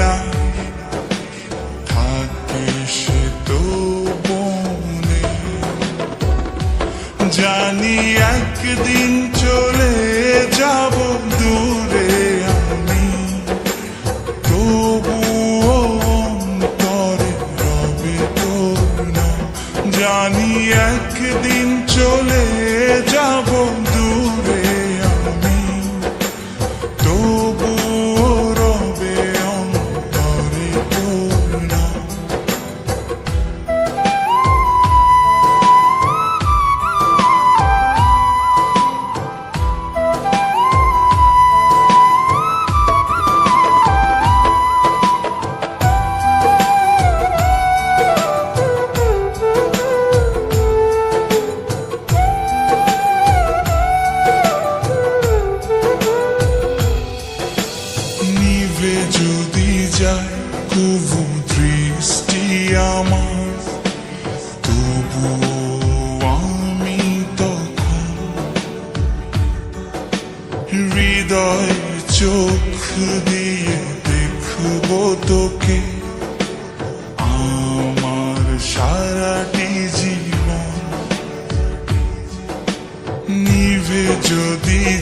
না সে তো জানি একদিন চলে যাব দূরে আমি তবুও অন্তরে রবে নাম জানি একদিন চলে যাব দূরে আমি তবুও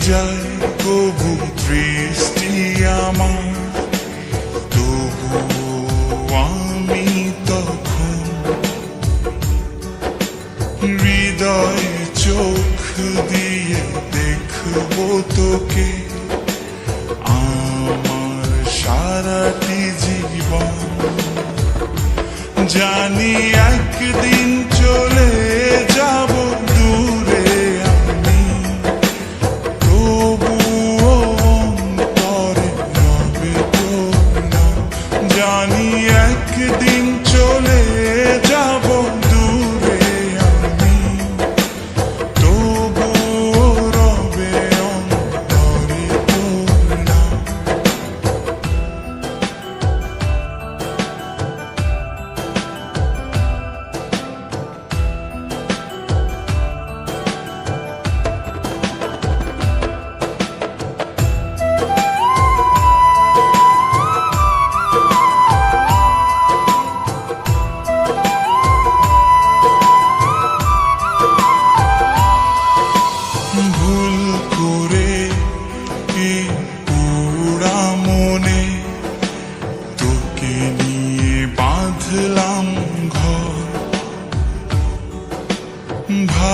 যায় কবু দৃষ্টি আমার। তবু আমি তখন হৃদয় চোখ দিয়ে দেখব তোকে। আমার সারাটি জীবন জানি একদিন চলে একদিন চলে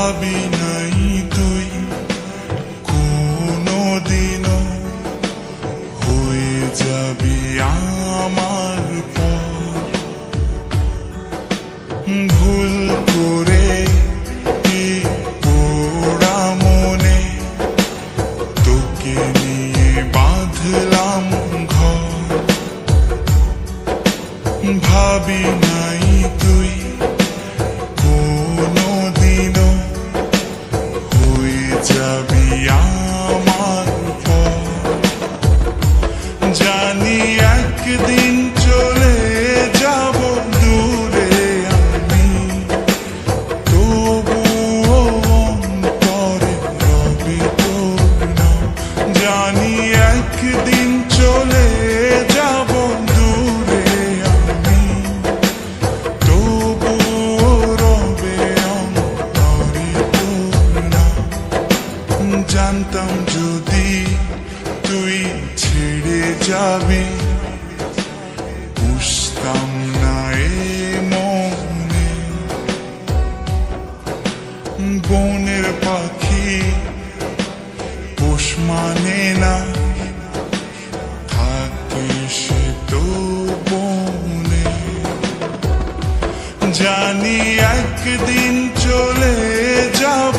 ভাবি নাই তুই। কোনো দিনও হয়ে যাবি আমার ভুল করে বাঁধলাম ভাবি একদিন চলে যাব দূরে আমি তবুও অন্তরে রবে। জানি একদিন চলে যাব দূরে আমি তবুও রবে অন্তরে তোর। জানতাম যদি যাবি? বুঝতাম না এ মনে। বনের পাখি পোষ মানে না। থাকে সে তো বনে। জানি একদিন চলে যাব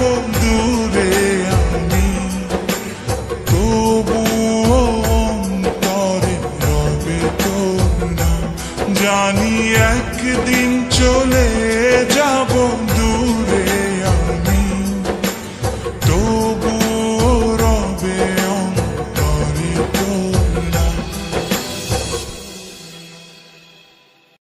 রবে তোর